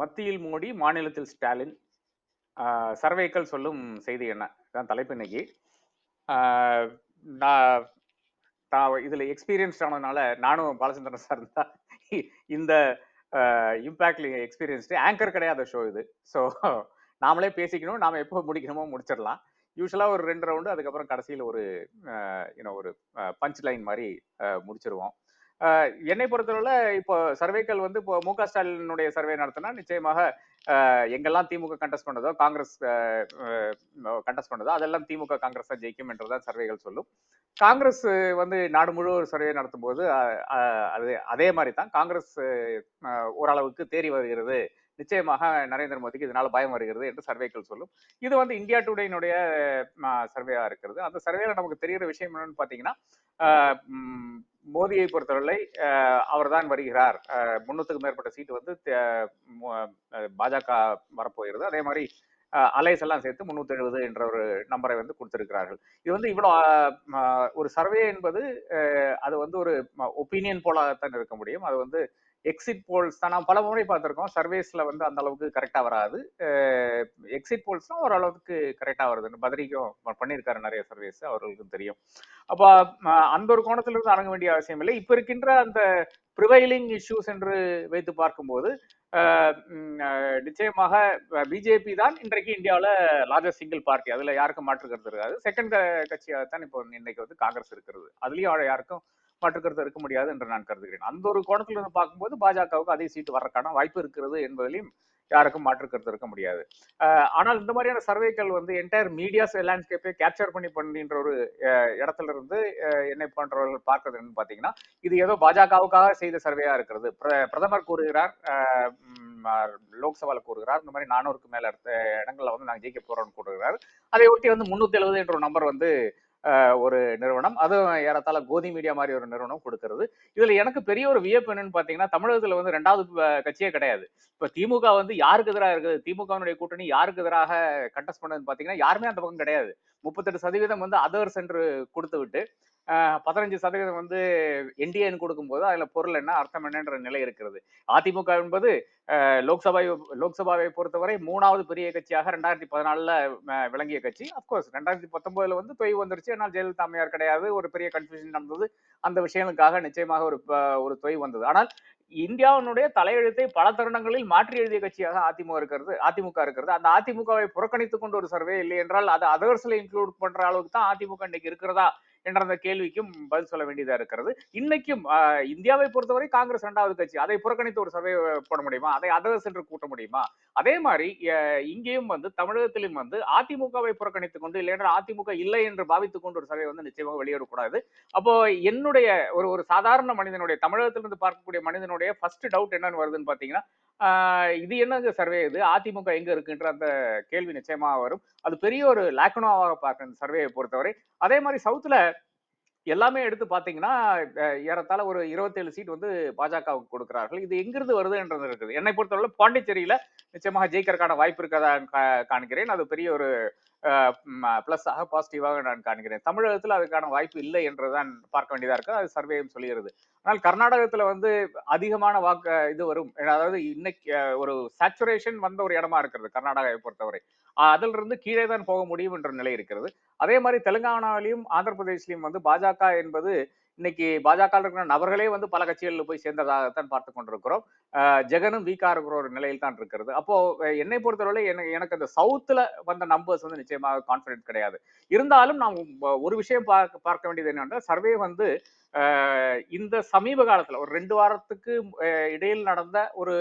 மத்தியில் மோடி மாநிலத்தில் ஸ்டாலின். சர்வேக்கள் சொல்லும் செய்தி என்ன? இதான் தலைப்பு இன்னைக்கு. நான் நான் இதில் எக்ஸ்பீரியன்ஸ் ஆனதுனால நானும் பாலச்சந்திரன் சார் தான். இந்த இம்பாக்ட்ல எக்ஸ்பீரியன்ஸ்டு ஆங்கர் கிடையாத ஷோ இது. ஸோ நாமளே பேசிக்கணும். நாம் எப்போ முடிக்கணுமோ முடிச்சிடலாம். யூஸ்வலாக ஒரு ரெண்டு ரவுண்டு அதுக்கப்புறம் கடைசியில் ஒரு யூனோ ஒரு பஞ்ச் லைன் மாதிரி முடிச்சிருவோம். என்னை பொறுத்தவரை இப்போ சர்வேக்கள் வந்து இப்போ மு க ஸ்டாலினுடைய சர்வே நடத்தினா நிச்சயமாக எங்கெல்லாம் திமுக கண்டெஸ்ட் பண்ணதோ காங்கிரஸ் கண்டெஸ்ட் பண்ணதோ அதெல்லாம் திமுக காங்கிரஸ் தான் ஜெயிக்கும் என்றுதான் சர்வேகள் சொல்லும். காங்கிரஸ் வந்து நாடு முழு சர்வே நடத்தும் போது அது அதே மாதிரி தான். காங்கிரஸ் ஓரளவுக்கு தேறி வருகிறது. நிச்சயமாக நரேந்திர மோடிக்கு இதனால பயம் வருகிறது என்று சர்வேக்கள் சொல்லும். இது வந்து இந்தியா டுடேனுடைய சர்வேயா இருக்கிறது. அந்த சர்வேல நமக்கு தெரிகிற விஷயம் என்னன்னு பாத்தீங்கன்னா உம் மோடியை பொறுத்தவரை அவர் தான் வருகிறார். முன்னூத்துக்கும் மேற்பட்ட சீட்டு வந்து பாஜக வரப்போகிறது. அதே மாதிரி அலைஸ் எல்லாம் சேர்த்து முன்னூத்தி எழுபது என்ற ஒரு நம்பரை வந்து கொடுத்திருக்கிறார்கள். இது வந்து இவ்வளோ ஆஹ் ஒரு சர்வே என்பது அஹ் அது வந்து ஒரு ஒப்பீனியன் போலத்தான் இருக்க முடியும். அது வந்து எக்ஸிட் போல்ஸ் தான். நான் பல முறை பார்த்துருக்கோம். சர்வேஸில் வந்து அந்த அளவுக்கு கரெக்டாக வராது. எக்ஸிட் போல்ஸ்னா ஓரளவுக்கு கரெக்டாக வருதுன்னு பதரிக்கும் பண்ணியிருக்காரு நிறைய சர்வேஸ் அவர்களுக்கும் தெரியும். அப்போ அந்த ஒரு கோணத்திலிருந்து அணுக வேண்டிய அவசியம் இல்லை. இப்போ இருக்கின்ற அந்த ப்ரிவைலிங் இஷ்யூஸ் என்று வைத்து பார்க்கும்போது நிச்சயமாக பிஜேபி தான் இன்றைக்கு இந்தியாவில் லார்ஜஸ்ட் சிங்கிள் பார்ட்டி அதில் யாருக்கும் மாற்று கருத்து இருக்காது. செகண்ட் கட்சியாக தான் இப்போ இன்னைக்கு வந்து காங்கிரஸ் இருக்கிறது. அதுலேயும் யாருக்கும் மாற்று கருத்து இருக்க முடியாது என்று நான் கருதுகிறேன். அந்த ஒரு கோணத்துல இருந்து பார்க்கும்போது பாஜகவுக்கு அதே சீட்டு வரக்கான வாய்ப்பு இருக்கிறது என்பதிலையும் யாருக்கும் மாற்று கருத்து இருக்க முடியாது ஆனால் இந்த மாதிரியான சர்வேக்கள் வந்து என்டையர் மீடியாஸ் லேண்ட்ஸ்கேப்பை கேப்சர் பண்ணி பண்ணின்ற ஒரு இடத்துல இருந்து என்னை போன்றவர்கள் பார்க்கறது என்னன்னு பாத்தீங்கன்னா இது ஏதோ பாஜகவுக்காக செய்த சர்வேயா இருக்கிறது. பிர- பிரதமர் கூறுகிறார் லோக்சபால கூறுகிறார். இந்த மாதிரி நானூறுக்கு மேல இடங்கள்ல வந்து நாங்க ஜெயிக்க போறோம்னு கூறுகிறார். அதை ஒட்டி வந்து முன்னூத்தி எழுபது என்ற ஒரு நம்பர் வந்து ஒரு நிறுவனம். அதுவும் ஏறத்தாழ கோதி மீடியா மாதிரி ஒரு நிறுவனம் கொடுக்கறது. இதுல எனக்கு பெரிய ஒரு வியப்பு என்னன்னு பாத்தீங்கன்னா தமிழகத்துல வந்து ரெண்டாவது கட்சியே கிடையாது. இப்ப திமுக வந்து யாருக்கு எதிராக இருக்குது? திமுகவினுடைய கூட்டணி யாருக்கு எதிராக கண்டஸ்ட் பண்ணதுன்னு பாத்தீங்கன்னா யாருமே அந்த பக்கம் கிடையாது. முப்பத்தெட்டு சதவீதம் வந்து அதர்ஸ் என்று கொடுத்து விட்டு பதினஞ்சு சதவீதம் வந்து என்டிஏன்னு கொடுக்கும்போது அதில் பொருள் என்ன அர்த்தம் என்னன்ற நிலை இருக்கிறது. அதிமுக என்பது அஹ், லோக்சபா லோக்சபாவை பொறுத்தவரை மூணாவது பெரிய கட்சியாக ரெண்டாயிரத்தி பதினாலில் விளங்கிய கட்சி. அப்கோர்ஸ் ரெண்டாயிரத்தி பத்தொம்போதில் வந்து தொய்வு வந்துருச்சு. ஆனால் ஜெயலலிதா அம்மையார் கிடையாது. ஒரு பெரிய கன்ஃபியூஷன் நடந்தது. அந்த விஷயங்களுக்காக நிச்சயமாக ஒரு ப- ஒரு தொய்வு வந்தது. ஆனால் இந்தியாவினுடைய தலையெழுத்தை பல தருணங்களில் மாற்றி எழுதிய கட்சியாக அதிமுக இருக்கிறது அதிமுக இருக்கிறது. அந்த அதிமுகவை புறக்கணித்துக் கொண்டு ஒரு சர்வே இல்லை என்றால் அது அதர்ஸ்ல இன்க்ளூட் பண்ற அளவுக்கு தான் அதிமுக இன்னைக்கு இருக்கிறதா? என்ற அந்த கேள்விக்கும் பதில் சொல்ல வேண்டியதா இருக்கிறது. இன்னைக்கும் இந்தியாவை பொறுத்தவரை காங்கிரஸ் இரண்டாவது கட்சி. அதை புறக்கணித்து ஒரு சர்வே போட முடியுமா? அதை அதர்ஸ் என்று கூட்ட முடியுமா? அதே மாதிரி இங்கேயும் வந்து தமிழகத்திலும் வந்து அதிமுகவை புறக்கணித்துக் கொண்டு இல்லைன்னா அதிமுக இல்லை என்று பாவித்துக் கொண்டு ஒரு சர்வே வந்து நிச்சயமாக வெளியிடக்கூடாது அப்போ என்னுடைய ஒரு ஒரு சாதாரண மனிதனுடைய தமிழகத்திலிருந்து பார்க்கக்கூடிய மனிதனுடைய ஃபர்ஸ்ட் டவுட் என்னன்னு வருதுன்னு பாத்தீங்கன்னா இது என்னங்க சர்வே இது? அதிமுக எங்க இருக்குன்ற அந்த கேள்வி நிச்சயமா வரும். அது பெரிய ஒரு லாக்னோவாக பார்க்க இந்த சர்வேயை பொறுத்தவரை. அதே மாதிரி சவுத்துல எல்லாமே எடுத்து பாத்தீங்கன்னா ஏறத்தால ஏறத்தாழ ஒரு இருபத்தேழு சீட் வந்து பாஜகவுக்கு கொடுக்கிறார்கள். இது எங்கிருந்து வருதுன்றது இருக்குது. என்னை பொறுத்தவரை பாண்டிச்சேரியில நிச்சயமாக ஜெயிக்கிறதுக்கான வாய்ப்பு இருக்கதா கா- காண்கிறேன். அது பெரிய ஒரு பிளஸ் ஆக பாசிட்டிவாக நான் காண்கிறேன். தமிழகத்தில் அதுக்கான வாய்ப்பு இல்லை என்றுதான் பார்க்க வேண்டியதா இருக்கு. அது சர்வேயும் சொல்லுகிறது ஆனால் கர்நாடகத்துல வந்து அதிகமான வாக்கு இது வரும். அதாவது இன்னைக்கு ஒரு சேச்சுரேஷன் வந்த ஒரு இடமா இருக்கிறது கர்நாடகாவை பொறுத்தவரை. அதிலிருந்து இருந்து கீழே தான் போக முடியும் என்ற நிலை இருக்கிறது. அதே மாதிரி தெலுங்கானாவிலையும் ஆந்திர பிரதேசிலையும் வந்து பாஜக என்பது இன்னைக்கு பாஜக இருக்கிற நபர்களே வந்து பல கட்சிகளில் போய் சேர்ந்ததாகத்தான் பார்த்து கொண்டிருக்கிறோம். ஜெகனும் வீக்கா இருக்கிற ஒரு நிலையில் தான் இருக்கிறது. அப்போ என்னை பொறுத்தவரை எனக்கு எனக்கு அந்த சவுத்துல வந்த நம்பர்ஸ் வந்து நிச்சயமாக கான்பிடன்ட் கிடையாது. இருந்தாலும் நாம் ஒரு விஷயம் பார்க்க பார்க்க வேண்டியது என்னன்னா சர்வே வந்து இந்த சமீப காலத்துல ஒரு ரெண்டு வாரத்துக்கு இடையில் நடந்த ஒரு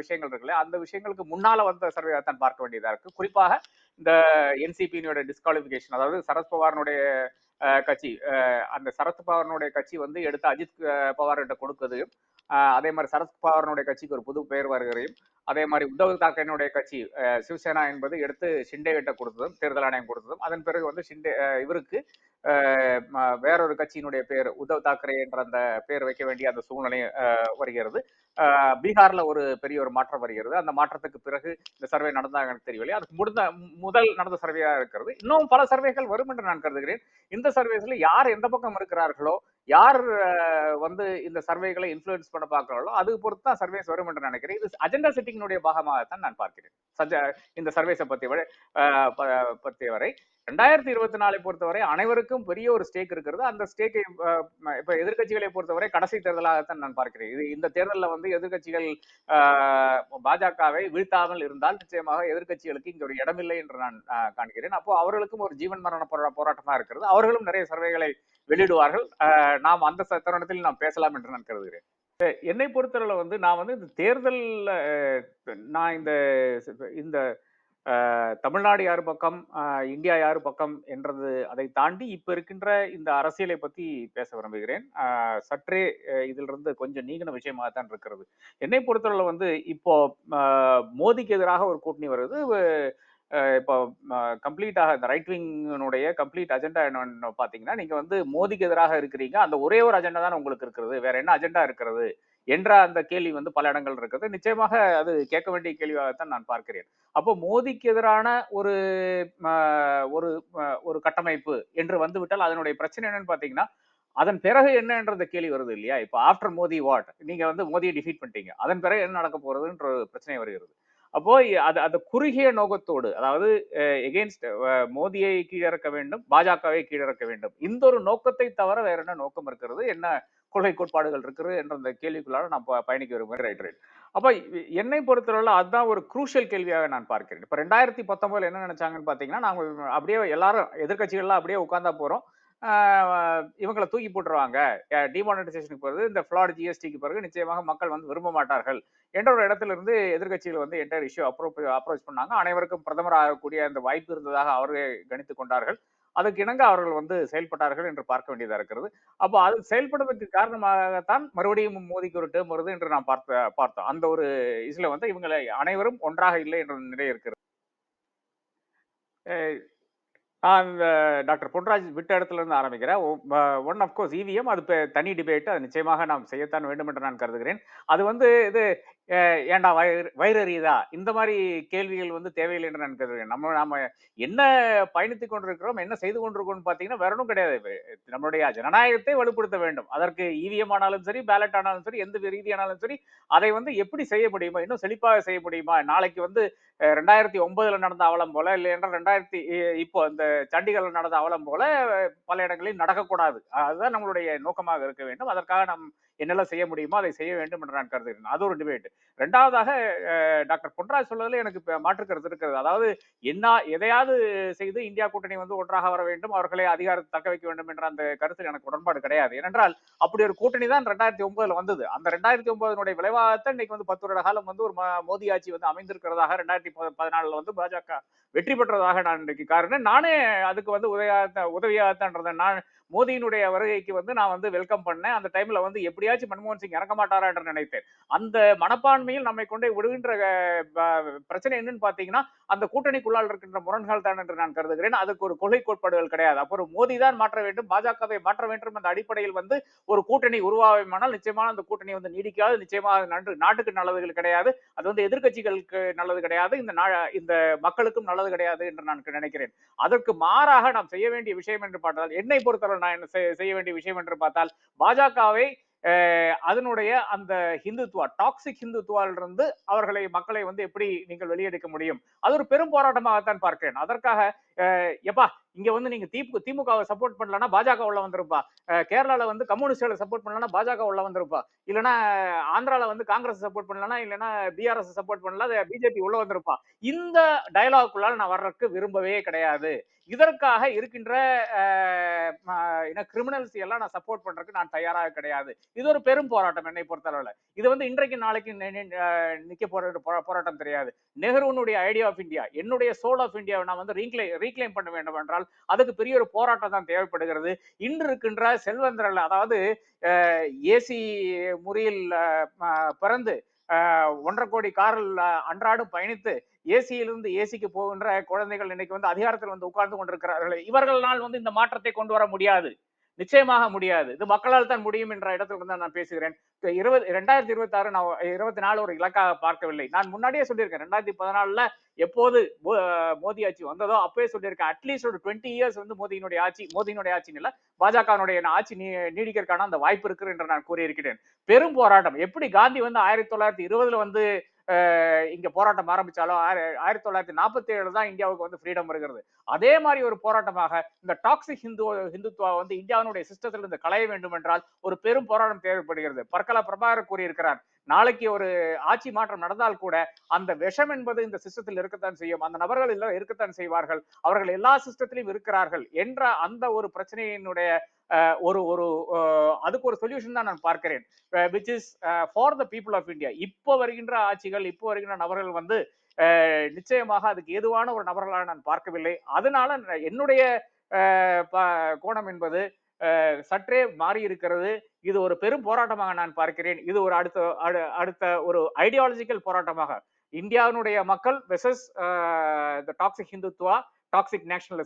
விஷயங்கள் இருக்குல்ல அந்த விஷயங்களுக்கு முன்னால வந்த சர்வே தான் பார்க்க வேண்டியதா இருக்கு. குறிப்பாக இந்த என்சிபியினுடைய டிஸ்குவாலிபிகேஷன் அதாவது சரத்பவாரனுடைய கட்சி அஹ், அந்த சரத் பவாரனுடைய கட்சி வந்து எடுத்து அஜித் பவார்கிட்ட கொடுக்குது அதே மாதிரி சரத்பவாரனுடைய கட்சிக்கு ஒரு புது பெயர் வருகிறதையும் அதே மாதிரி உத்தவ் தாக்கரேனுடைய கட்சி சிவசேனா என்பது எடுத்து ஷிண்டே கிட்ட கொடுத்ததும் தேர்தல் ஆணையம் கொடுத்ததும் அதன் பிறகு வந்து ஷிண்டே இவருக்கு வேறொரு கட்சியினுடைய பேர் உத்தவ் தாக்கரே என்ற அந்த பேர் வைக்க வேண்டிய அந்த சூழ்நிலை அஹ், வருகிறது. பீகார்ல ஒரு பெரிய ஒரு மாற்றம் வருகிறது. அந்த மாற்றத்துக்கு பிறகு இந்த சர்வே நடந்தாங்க எனக்கு தெரியவில்லை. அதுக்கு முடிந்த முதல் நடந்த சர்வேயா இருக்கிறது. இன்னும் பல சர்வேகள் வரும் என்று நான் கருதுகிறேன். இந்த சர்வேஸ்ல யார் எந்த பக்கம் இருக்கிறார்களோ யார் வந்து இந்த சர்வேகளை இன்ஃப்ளூயன்ஸ் பண்ண பார்க்கறாங்களோ அது பொறுத்து தான் சர்வேஸ் வரும் என்று நினைக்கிறேன். இது அஜெண்டா செட்டிங்கினுடைய பாகமாகத்தான் நான் பார்க்கிறேன். சஜ இந்த சர்வேஸை பத்தி வரை பற்றிய வரை. ரெண்டாயிரத்தி இருபத்தி நாலை பொறுத்தவரை அனைவருக்கும் பெரிய ஒரு ஸ்டேக் இருக்கிறது. அந்த ஸ்டேக்கை இப்ப எதிர்க்கட்சிகளை பொறுத்தவரை கடைசி தேர்தலாகத்தான் நான் பார்க்கிறேன். இது இந்த தேர்தலில் வந்து எதிர்க்கட்சிகள் ஆஹ், பாஜகவை வீழ்த்தாமல் இருந்தால் நிச்சயமாக எதிர்க்கட்சிகளுக்கு இங்கே ஒரு இடமில்லை என்று நான் காண்கிறேன். அப்போ அவர்களுக்கும் ஒரு ஜீவன் மரண போரா- இருக்கிறது. அவர்களும் நிறைய சர்வேகளை வெளியிடுவார்கள். நாம் அந்த தருணத்தில் நாம் பேசலாம் என்று நான் கருதுகிறேன். என்னை பொறுத்தளவில் வந்து நான் வந்து இந்த தேர்தலில் நான் இந்த இந்த தமிழ்நாடு யார் பக்கம் இந்தியா யார் பக்கம் என்றது அதை தாண்டி இப்போ இருக்கின்ற இந்த அரசியலை பற்றி பேச விரும்புகிறேன். சற்றே இதிலிருந்து கொஞ்சம் நீங்கின விஷயமாக தான் இருக்கிறது. என்னை பொறுத்தவரை வந்து இப்போ மோதிக்கு மோடிக்கு எதிராக ஒரு கூட்டணி வருது. இப்போ கம்ப்ளீட்டாக இந்த ரைட் விங்கினுடைய கம்ப்ளீட் அஜெண்டா என்னன்னு பார்த்தீங்கன்னா நீங்கள் வந்து மோடிக்கு எதிராக இருக்கிறீங்க. அந்த ஒரே ஒரு அஜெண்டா தான் உங்களுக்கு இருக்கிறது. வேற என்ன அஜெண்டா இருக்கிறது? என்ற அந்த கேள்வி வந்து பல இடங்கள் இருக்குது. நிச்சயமாக அது கேட்க வேண்டிய கேள்வியாகத்தான் நான் பார்க்கிறேன். அப்போ மோதிக்கு எதிரான ஒரு ஒரு ஒரு கட்டமைப்பு என்று வந்துவிட்டால் அதனுடைய பிரச்சனை என்னன்னு பார்த்தீங்கன்னா அதன் பிறகு என்னன்றது கேள்வி வருது இல்லையா? இப்போ ஆஃப்டர் மோதி வாட் நீங்க வந்து மோதியை டிஃபீட் பண்ணிட்டீங்க. அதன் பிறகு என்ன நடக்க போறதுன்ற ஒரு பிரச்சனை வருகிறது. அப்போ அது அந்த குறுகிய நோக்கத்தோடு அதாவது எகெயின்ஸ்ட் மோதியை கீழிறக்க வேண்டும் பாஜகவை கீழிறக்க வேண்டும். இந்த ஒரு நோக்கத்தை தவிர வேற என்ன நோக்கம் இருக்கிறது? என்ன கொள்கை கோட்பாடுகள் இருக்குது என்ற அந்த கேள்விக்குள்ளார நான் பயணிக்க விரும்புகிறேன். ரைட் ரைட் அப்போ என்னை பொறுத்தவரை அதுதான் ஒரு குரூஷியல் கேள்வியாக நான் பார்க்கிறேன். இப்போ ரெண்டாயிரத்தி பத்தொன்பதுல என்ன நினைச்சாங்கன்னு பார்த்தீங்கன்னா நாங்கள் அப்படியே எல்லாரும் எதிர்க்கட்சிகள்லாம் அப்படியே உட்காந்தா போகிறோம் இவங்களை தூக்கி போட்டுருவாங்க. டிமானிட்டைசேஷனுக்கு பிறகு இந்த ஃப்ளாட் ஜிஎஸ்டிக்கு பிறகு நிச்சயமாக மக்கள் வந்து விரும்ப மாட்டார்கள் என்ற ஒரு இடத்துல இருந்து எதிர்க்கட்சிகள் வந்து என்டையர் இஷ்யூ அப்ரோ அப்ரோச் பண்ணாங்க. அனைவருக்கும் பிரதமர் ஆகக்கூடிய அந்த வாய்ப்பு இருந்ததாக அவர்கள் கணித்து கொண்டார்கள். அதுக்கு இணங்க அவர்கள் வந்து செயல்பட்டார்கள் என்று பார்க்க வேண்டியதா இருக்கிறது. அப்போ அது செயல்படுவதற்கு காரணமாகத்தான் மறுபடியும் மோதிக்கு ஒரு டேம் வருது என்று நாம் பார்த்த பார்த்தோம். அந்த ஒரு இதுல வந்து இவங்களை அனைவரும் ஒன்றாக இல்லை என்ற நிலை இருக்கிறது. அஹ் இந்த டாக்டர் பொன்ராஜ் விட்ட இடத்துல இருந்து ஆரம்பிக்கிறேன். ஒன் அஃப்கோர்ஸ் இவிஎம் அது தனி டிபேட் அது நிச்சயமாக நாம் செய்யத்தான் வேண்டும் என்று நான் கருதுகிறேன். அது வந்து இது ஏண்டா ஏன்டா வயிறு வயிறறியுதா இந்த மாதிரி கேள்விகள் வந்து தேவையில்லை என்று நான் கருதுகிறேன். நம்ம நாம என்ன பயணித்து கொண்டிருக்கிறோம் என்ன செய்து கொண்டிருக்கோம் பார்த்தீங்கன்னா வேற ஒன்றும் கிடையாது. நம்மளுடைய ஜனநாயகத்தை வலுப்படுத்த வேண்டும். அதற்கு இவிஎம் ஆனாலும் சரி பேலட் ஆனாலும் சரி எந்த ரீதியானாலும் சரி அதை வந்து எப்படி செய்ய முடியுமா? இன்னும் செழிப்பாக செய்ய முடியுமா? நாளைக்கு வந்து ரெண்டாயிரத்தி ஒன்பதுல நடந்த அவலம் போல இல்லை என்றால் ரெண்டாயிரத்தி இப்போ இந்த சண்டிகர்ல நடந்த அவலம் போல பல இடங்களில் நடக்கக்கூடாது. அதுதான் நம்மளுடைய நோக்கமாக இருக்க வேண்டும். அதற்காக நம் என்னெல்லாம் செய்ய முடியுமோ அதை செய்ய வேண்டும் என்று நான் கருதுகிறேன். அது ஒரு டிபேட் ரெண்டாவதாக டாக்டர் பொன்ராஜ் சொல்வதில் எனக்கு மாற்று கருத்து இருக்கிறது. அதாவது என்ன எதையாவது செய்து இந்தியா கூட்டணி வந்து ஒன்றாக வர வேண்டும் அவர்களை அதிகாரத்தை தக்க வைக்க வேண்டும் என்ற அந்த கருத்தில் எனக்கு உடன்பாடு கிடையாது. ஏனென்றால் அப்படி ஒரு கூட்டணி தான் ரெண்டாயிரத்தி ஒன்பதுல வந்தது. அந்த ரெண்டாயிரத்தி ஒன்பதுனுடைய விளைவாகத்தான் இன்னைக்கு வந்து பத்து வருட காலம் வந்து ஒரு ம- மோடி ஆட்சி வந்து அமைந்திருக்கிறதாக ரெண்டாயிரத்தி பதினாலுல வந்து பாஜக வெற்றி பெற்றதாக நான் இன்றைக்கு காரணம். நானே அதுக்கு வந்து உதவியாக உதவியாகத்தான் இருந்தேன். நான் மோதியினுடைய வருகைக்கு வந்து நான் வந்து வெல்கம் பண்ணேன். அந்த டைம்ல வந்து எப்படி எப்படியாச்சும் மன்மோகன் சிங் இறங்க மாட்டாரா என்று நினைத்தேன். அந்த மனப்பான்மையில் நம்மை கொண்டே விடுகின்ற பிரச்சனை என்னன்னு பாத்தீங்கன்னா அந்த கூட்டணிக்குள்ளால் இருக்கின்ற முரண்கள் தான் என்று நான் கருதுகிறேன். அதுக்கு ஒரு கொள்கை கோட்பாடுகள் கிடையாது. அப்புறம் மோடி தான் மாற்ற வேண்டும் பாஜகவை மாற்ற வேண்டும் அந்த அடிப்படையில் வந்து ஒரு கூட்டணி உருவாகுமானால் நிச்சயமாக அந்த கூட்டணி வந்து நீடிக்காது. நிச்சயமாக நன்று நாட்டுக்கு நல்லதுகள் கிடையாது. அது வந்து எதிர்க்கட்சிகளுக்கு நல்லது கிடையாது. இந்த நா- இந்த மக்களுக்கும் நல்லது கிடையாது என்று நான் நினைக்கிறேன். அதற்கு மாறாக நாம் செய்ய வேண்டிய விஷயம் என்று பார்த்தால் என்னை பொறுத்தவரை நான் என்ன செய்ய வேண்டிய விஷயம் என்று பார்த்தால் பாஜகவை அதனுடைய அந்த ஹிந்துத்துவா டாக்ஸிக் ஹிந்துத்துவாலிருந்து அவர்களை மக்களை வந்து எப்படி நீங்கள் வெளியெடுக்க முடியும்? அது ஒரு பெரும் போராட்டமாகத்தான் பார்க்கிறேன். அதற்காக அஹ், எப்பா இங்க வந்து நீங்க திமுக திமுகவை சப்போர்ட் பண்ணலன்னா பாஜக உள்ள வந்திருப்பா. கேரளால வந்து கம்யூனிஸ்டுகளை சப்போர்ட் பண்ணலன்னா பாஜக உள்ள வந்திருப்பா. இல்லைன்னா ஆந்திரால வந்து காங்கிரஸ் சப்போர்ட் பண்ணலன்னா இல்லைன்னா பிஆர்எஸ் சப்போர்ட் பண்ணல பிஜேபி உள்ள வந்திருப்பா. இந்த டயலாக்குள்ளால நான் வர்றதுக்கு விரும்பவே கிடையாது. இதற்காக இருக்கின்ற கிரிமினல்ஸ் எல்லாம் நான் சப்போர்ட் பண்றதுக்கு நான் தயாராக கிடையாது. இது ஒரு பெரும் போராட்டம் என்னை பொறுத்தளவில். இது வந்து இன்றைக்கு நாளைக்கு நிக்க போற போ- போராட்டம் தெரியாது. நெஹ்ருனுடைய ஐடியா ஆஃப் இந்தியா என்னுடைய சோல் ஆஃப் இந்தியாவை நான் வந்து ரீக்ளை ரீக்ளைம் பண்ண வேண்டும் என்றால் அதுக்கு பெரிய ஒரு போராட்டம் தான் தேவைப்படுகிறது. இன்று இருக்கின்ற செல்வந்தர்கள் அதாவது ஏசி முறையில் அஹ், பிறந்து அஹ், ஒன்றரை கோடி காரில் அன்றாடம் பயணித்து ஏசியிலிருந்து ஏசிக்கு போகின்ற குழந்தைகள் இன்னைக்கு வந்து அதிகாரத்தில் வந்து உட்கார்ந்து கொண்டிருக்கிறார்கள். இவர்களால் வந்து இந்த மாற்றத்தை கொண்டு வர முடியாது. நிச்சயமாக முடியாது. இது மக்களால் தான் முடியும் என்ற இடத்துல தான் நான் பேசுகிறேன். இருபது ரெண்டாயிரத்தி இருபத்தி ஆறு நான் இருபத்தி நாலு ஒரு இலக்காக பார்க்கவில்லை. நான் முன்னாடியே சொல்லியிருக்கேன் ரெண்டாயிரத்தி பதினாலுல எப்போது மோதி மோடி ஆட்சி வந்ததோ அப்பவே சொல்லியிருக்கேன். அட்லீஸ்ட் ஒரு டுவெண்ட்டி இயர்ஸ் வந்து மோதியினுடைய ஆட்சி மோதியினுடைய ஆட்சி இல்லை பாஜகனுடைய ஆட்சி நீ நீடிக்கிறதுக்கான அந்த வாய்ப்பு இருக்கு என்று நான் கூறியிருக்கிறேன். பெரும் போராட்டம். எப்படி காந்தி வந்து ஆயிரத்தி தொள்ளாயிரத்தி இருபதுல வந்து இங்க போராட்டம் ஆரம்பிச்சாலும் ஆயிர- ஆயிரத்தி தொள்ளாயிரத்தி நாற்பத்தி ஏழு தான் இந்தியாவுக்கு வந்து ஃப்ரீடம் வருகிறது. அதே மாதிரி ஒரு போராட்டமாக இந்த டாக்ஸிக் ஹிந்து ஹிந்துத்துவா வந்து இந்தியாவினுடைய சிஸ்டத்தில் இருந்து களைய வேண்டும் என்றால் ஒரு பெரும் போராட்டம் தேவைப்படுகிறது. பர்கலா பிரபாகர் கூறியிருக்கிறார் நாளைக்கு ஒரு ஆட்சி மாற்றம் நடந்தால் கூட அந்த விஷம் என்பது இந்த சிஸ்டத்தில் இருக்கத்தான் செய்யும். அந்த நபர்கள் எல்லாம் இருக்கத்தான் செய்வார்கள். அவர்கள் எல்லா சிஸ்டத்திலும் இருக்கிறார்கள் என்ற அந்த ஒரு பிரச்சனையினுடைய ஒரு ஒரு அதுக்கு ஒரு சொல்யூஷன் தான் நான் பார்க்கிறேன். Which is for the people of India இப்போ வருகின்ற ஆட்சிகள் இப்போ வருகின்ற நபர்கள் வந்து நிச்சயமாக அதுக்கு ஏதுவான ஒரு நபர்களாக நான் பார்க்கவில்லை. அதனால என்னுடைய கோணம் என்பது சற்றே மாறி இருக்கிறது இது ஒரு பெரும் போராட்டமாக நான் பார்க்கிறேன். இது ஒரு அடுத்த அடு- அடுத்த ஒரு ஐடியாலஜிக்கல் போராட்டமாக. இந்தியாவினுடைய மக்கள் versus the toxic Hindutva toxic nationalism